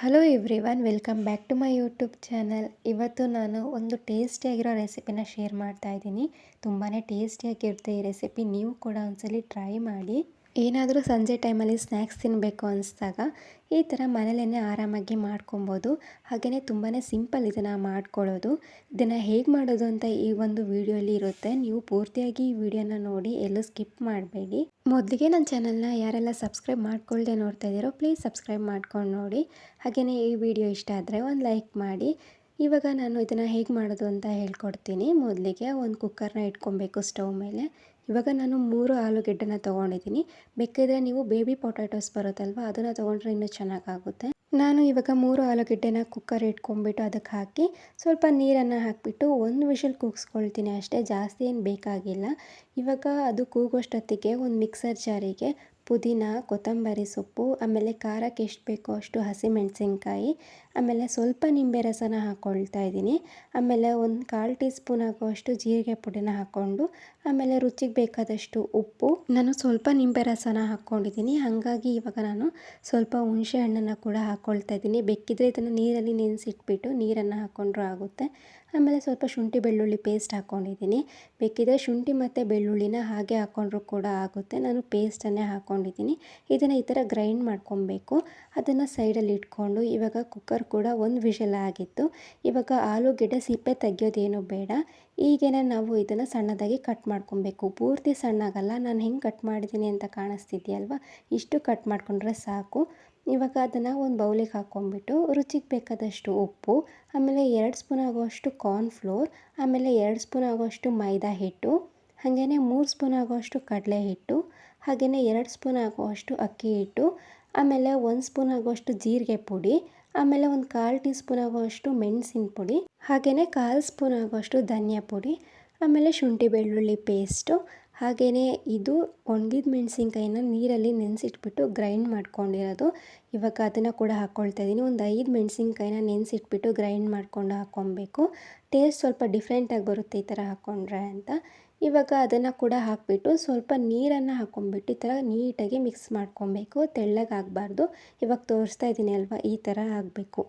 Hello everyone welcome back to my YouTube channel ಇವತ್ತು ನಾನು ಒಂದು ಟೇಸ್ಟಿಯಾಗಿರೋ ರೆಸಿಪಿನ ಶೇರ್ ಮಾಡ್ತಾ ಇದ್ದೀನಿ. ತುಂಬಾ ಟೇಸ್ಟಿಯಾಗಿರುತ್ತೆ ಈ ರೆಸಿಪಿ ನೀವು ಕೂಡ ಒಂದ್ಸಲಿ ಟ್ರೈ ಮಾಡಿ. ಏನಾದರೂ ಸಂಜೆ ಟೈಮಲ್ಲಿ ಸ್ನ್ಯಾಕ್ಸ್ ತಿನ್ನಬೇಕು ಅನಿಸ್ದಾಗ ಈ ಥರ ಮನೇಲೇ ಆರಾಮಾಗಿ ಮಾಡ್ಕೊಬೋದು. ಹಾಗೆಯೇ ತುಂಬಾ ಸಿಂಪಲ್ ಇದನ್ನು ಮಾಡ್ಕೊಳ್ಳೋದು. ಇದನ್ನು ಹೇಗೆ ಮಾಡೋದು ಅಂತ ಈ ಒಂದು ವಿಡಿಯೋಲಿ ಇರುತ್ತೆ. ನೀವು ಪೂರ್ತಿಯಾಗಿ ಈ ವಿಡಿಯೋನ ನೋಡಿ ಎಲ್ಲೂ ಸ್ಕಿಪ್ ಮಾಡಬೇಡಿ. ಮೊದಲಿಗೆ ನನ್ನ ಚಾನಲ್ನ ಯಾರೆಲ್ಲ ಸಬ್ಸ್ಕ್ರೈಬ್ ಮಾಡ್ಕೊಳ್ಳದೆ ನೋಡ್ತಾ ಇದ್ದೀರೋ ಪ್ಲೀಸ್ ಸಬ್ಸ್ಕ್ರೈಬ್ ಮಾಡ್ಕೊಂಡು ನೋಡಿ. ಹಾಗೆಯೇ ಈ ವಿಡಿಯೋ ಇಷ್ಟ ಆದರೆ ಒಂದು ಲೈಕ್ ಮಾಡಿ. ಇವಾಗ ನಾನು ಇದನ್ನು ಹೇಗೆ ಮಾಡೋದು ಅಂತ ಹೇಳ್ಕೊಡ್ತೀನಿ. ಮೊದಲಿಗೆ ಒಂದು ಕುಕ್ಕರ್ನ ಇಟ್ಕೊಬೇಕು ಸ್ಟವ್ ಮೇಲೆ. ಇವಾಗ ನಾನು ಮೂರು ಆಲೂಗೆಡ್ಡೆನ ತೊಗೊಂಡಿದ್ದೀನಿ ಬೇಕಿದ್ರೆ ನೀವು ಬೇಬಿ ಪೊಟ್ಯಾಟೋಸ್ ಬರುತ್ತಲ್ವ, ಅದನ್ನು ತೊಗೊಂಡ್ರೆ ಇನ್ನೂ ಚೆನ್ನಾಗಾಗುತ್ತೆ. ನಾನು ಇವಾಗ ಮೂರು ಆಲೂಗೆಡ್ಡೆನ ಕುಕ್ಕರ್ ಇಟ್ಕೊಂಡ್ಬಿಟ್ಟು ಅದಕ್ಕೆ ಹಾಕಿ ಸ್ವಲ್ಪ ನೀರನ್ನು ಹಾಕಿಬಿಟ್ಟು ಒಂದು ವಿಷಲ್ ಕೂಗಿಸ್ಕೊಳ್ತೀನಿ ಅಷ್ಟೇ, ಜಾಸ್ತಿ ಏನು ಬೇಕಾಗಿಲ್ಲ. ಇವಾಗ ಅದು ಕೂಗೋಷ್ಟೊತ್ತಿಗೆ ಒಂದು ಮಿಕ್ಸರ್ ಜಾರಿಗೆ ಪುದೀನ, ಕೊತ್ತಂಬರಿ ಸೊಪ್ಪು, ಆಮೇಲೆ ಖಾರಕ್ಕೆ ಎಷ್ಟು ಬೇಕೋ ಅಷ್ಟು ಹಸಿಮೆಣಸಿನ್ಕಾಯಿ ಆಮೇಲೆ ಸ್ವಲ್ಪ ನಿಂಬೆ ರಸನ ಹಾಕ್ಕೊಳ್ತಾ ಇದ್ದೀನಿ. ಆಮೇಲೆ ಒಂದು ಕಾಲು ಟೀ ಸ್ಪೂನ್ ಆಗುವಷ್ಟು ಜೀರಿಗೆ ಪುಡಿನ ಹಾಕ್ಕೊಂಡು, ಆಮೇಲೆ ರುಚಿಗೆ ಬೇಕಾದಷ್ಟು ಉಪ್ಪು. ನಾನು ಸ್ವಲ್ಪ ನಿಂಬೆ ರಸನ ಹಾಕ್ಕೊಂಡಿದ್ದೀನಿ. ಹಾಗಾಗಿ ಇವಾಗ ನಾನು ಸ್ವಲ್ಪ ಹುಣಸೆ ಹಣ್ಣನ್ನು ಕೂಡ ಹಾಕ್ಕೊಳ್ತಾ ಇದ್ದೀನಿ. ಬೇಕಿದ್ರೆ ಇದನ್ನು ನೀರಲ್ಲಿ ನೆನೆಸಿಟ್ಬಿಟ್ಟು ನೀರನ್ನು ಹಾಕ್ಕೊಂಡ್ರೂ ಆಗುತ್ತೆ. ಆಮೇಲೆ ಸ್ವಲ್ಪ ಶುಂಠಿ ಬೆಳ್ಳುಳ್ಳಿ ಪೇಸ್ಟ್ ಹಾಕ್ಕೊಂಡಿದ್ದೀನಿ ಬೇಕಿದ್ರೆ ಶುಂಠಿ ಮತ್ತು ಬೆಳ್ಳುಳ್ಳಿನ ಹಾಗೆ ಹಾಕ್ಕೊಂಡ್ರೂ ಕೂಡ ಆಗುತ್ತೆ. ನಾನು ಪೇಸ್ಟನ್ನೇ ಹಾಕ್ಕೊಂಡಿದ್ದೀನಿ ಇದನ್ನು ಈ ಥರ ಗ್ರೈಂಡ್ ಮಾಡ್ಕೊಬೇಕು. ಅದನ್ನು ಸೈಡಲ್ಲಿ ಇಟ್ಕೊಂಡು ಇವಾಗ ಕುಕ್ಕರ್ ಕೂಡ ಒಂದು ವಿಷಲ್ ಆಗಿತ್ತು. ಇವಾಗ ಆಲೂಗೆಡ್ಡೆ ಸಿಪ್ಪೆ ತೆಗಿಯೋದೇನು ಬೇಡ. ಈಗೇನೆ ನಾವು ಇದನ್ನು ಸಣ್ಣದಾಗಿ ಕಟ್ ಮಾಡ್ಕೊಬೇಕು. ಪೂರ್ತಿ ಸಣ್ಣಾಗಲ್ಲ, ನಾನು ಹೆಂಗೆ ಕಟ್ ಮಾಡಿದ್ದೀನಿ ಅಂತ ಕಾಣಿಸ್ತಿದ್ಯಲ್ವ? ಇಷ್ಟು ಕಟ್ ಮಾಡಿಕೊಂಡ್ರೆ ಸಾಕು. ಇವಾಗ ಅದನ್ನು ಒಂದು ಬೌಲಿಗೆ ಹಾಕ್ಕೊಂಬಿಟ್ಟು ರುಚಿಗೆ ಬೇಕಾದಷ್ಟು ಉಪ್ಪು, ಆಮೇಲೆ ಎರಡು ಸ್ಪೂನ್ ಆಗುವಷ್ಟು ಕಾರ್ನ್ಫ್ಲೋರ್, ಆಮೇಲೆ ಎರಡು ಸ್ಪೂನ್ ಆಗೋಷ್ಟು ಮೈದಾ ಹಿಟ್ಟು ಹಾಗೆಯೇ ಮೂರು ಸ್ಪೂನ್ ಆಗೋಷ್ಟು ಕಡಲೆ ಹಿಟ್ಟು ಹಾಗೆಯೇ ಎರಡು ಸ್ಪೂನ್ ಆಗುವಷ್ಟು ಅಕ್ಕಿ ಹಿಟ್ಟು, ಆಮೇಲೆ ಒಂದು ಸ್ಪೂನ್ ಆಗುವಷ್ಟು ಜೀರಿಗೆ ಪುಡಿ ಆಮೇಲೆ ಒಂದು ಕಾಲು ಟೀ ಸ್ಪೂನ್ ಆಗುವಷ್ಟು ಮೆಣಸಿನ ಪುಡಿ, ಹಾಗೆಯೇ ಕಾಲು ಸ್ಪೂನ್ ಆಗುವಷ್ಟು ಧನಿಯಾ ಪುಡಿ, ಆಮೇಲೆ ಶುಂಠಿ ಬೆಳ್ಳುಳ್ಳಿ ಪೇಸ್ಟು ಹಾಗೆಯೇ ಇದು ಒಣಗಿದ ಮೆಣಸಿನ್ಕಾಯಿನ ನೀರಲ್ಲಿ ನೆನೆಸಿಟ್ಬಿಟ್ಟು ಗ್ರೈಂಡ್ ಮಾಡ್ಕೊಂಡಿರೋದು. ಇವಾಗ ಅದನ್ನು ಕೂಡ ಹಾಕ್ಕೊಳ್ತಾ ಇದ್ದೀನಿ ಒಂದು ಐದು ಮೆಣಸಿನ್ಕಾಯಿನ ನೆನೆಸಿಟ್ಬಿಟ್ಟು ಗ್ರೈಂಡ್ ಮಾಡ್ಕೊಂಡು ಹಾಕ್ಕೊಬೇಕು ಟೇಸ್ಟ್ ಸ್ವಲ್ಪ ಡಿಫ್ರೆಂಟಾಗಿ ಬರುತ್ತೆ ಈ ಥರ ಹಾಕ್ಕೊಂಡ್ರೆ ಅಂತ. ಇವಾಗ ಅದನ್ನು ಕೂಡ ಹಾಕಿಬಿಟ್ಟು ಸ್ವಲ್ಪ ನೀರನ್ನು ಹಾಕ್ಕೊಂಬಿಟ್ಟು ಈ ಥರ ನೀಟಾಗಿ ಮಿಕ್ಸ್ ಮಾಡ್ಕೊಬೇಕು. ತೆಳ್ಳಗೆ ಆಗಬಾರ್ದು ಇವಾಗ ತೋರಿಸ್ತಾ ಇದ್ದೀನಿ ಅಲ್ವಾ? ಈ ಥರ ಆಗಬೇಕು.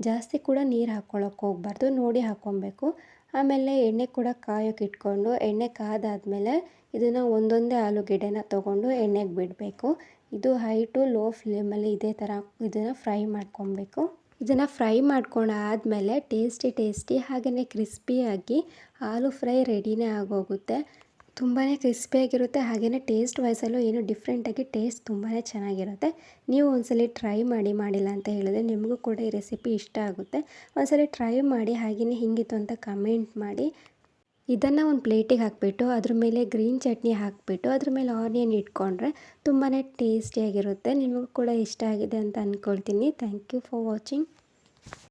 ಜಾಸ್ತಿ ಕೂಡ ನೀರು ಹಾಕ್ಕೊಳ್ಳೋಕೆ ಹೋಗ್ಬಾರ್ದು, ನೋಡಿ ಹಾಕ್ಕೊಬೇಕು ಆಮೇಲೆ ಎಣ್ಣೆ ಕೂಡ ಕಾಯೋಕೆ ಇಟ್ಕೊಂಡು, ಎಣ್ಣೆ ಕಾದಾದಮೇಲೆ ಇದನ್ನು ಒಂದೊಂದೇ ಆಲೂಗೆಡ್ಡೆನ ತೊಗೊಂಡು ಎಣ್ಣೆಗೆ ಬಿಡಬೇಕು. ಇದು ಹೈ ಟು ಲೋ ಫ್ಲೇಮಲ್ಲಿ ಇದೇ ಥರ ಇದನ್ನು ಫ್ರೈ ಮಾಡ್ಕೊಬೇಕು. ಇದನ್ನು ಫ್ರೈ ಮಾಡ್ಕೊಂಡು ಆದಮೇಲೆ ಟೇಸ್ಟಿ ಟೇಸ್ಟಿ ಹಾಗೆಯೇ ಕ್ರಿಸ್ಪಿಯಾಗಿ ಆಲೂ ಫ್ರೈ ರೆಡಿನೇ ಆಗೋಗುತ್ತೆ. ತುಂಬಾ ಕ್ರಿಸ್ಪಿಯಾಗಿರುತ್ತೆ ಹಾಗೆಯೇ ಟೇಸ್ಟ್ ವೈಸಲ್ಲೂ ಏನು ಡಿಫ್ರೆಂಟಾಗಿ ಟೇಸ್ಟ್ ತುಂಬಾ ಚೆನ್ನಾಗಿರುತ್ತೆ. ನೀವು ಒಂದ್ಸಲಿ ಟ್ರೈ ಮಾಡಿ, ಮಾಡಿಲ್ಲ ಅಂತ ಹೇಳಿದ್ರೆ ನಿಮಗೂ ಕೂಡ ಈ ರೆಸಿಪಿ ಇಷ್ಟ ಆಗುತ್ತೆ. ಒಂದ್ಸಲ ಟ್ರೈ ಮಾಡಿ ಹಾಗೆಯೇ ಹಿಂಗಿತ್ತು ಅಂತ ಕಮೆಂಟ್ ಮಾಡಿ. ಇದನ್ನು ಒಂದು ಪ್ಲೇಟಿಗೆ ಹಾಕಿಬಿಟ್ಟು, ಅದ್ರ ಮೇಲೆ ಗ್ರೀನ್ ಚಟ್ನಿ ಹಾಕಿಬಿಟ್ಟು, ಅದ್ರ ಮೇಲೆ ಆನಿಯನ್ ಇಟ್ಕೊಂಡ್ರೆ ತುಂಬಾ ಟೇಸ್ಟಿಯಾಗಿರುತ್ತೆ ನಿಮಗೂ ಕೂಡ ಇಷ್ಟ ಆಗಿದೆ ಅಂತ ಅಂದ್ಕೊಳ್ತೀನಿ ಥ್ಯಾಂಕ್ ಯು ಫಾರ್ ವಾಚಿಂಗ್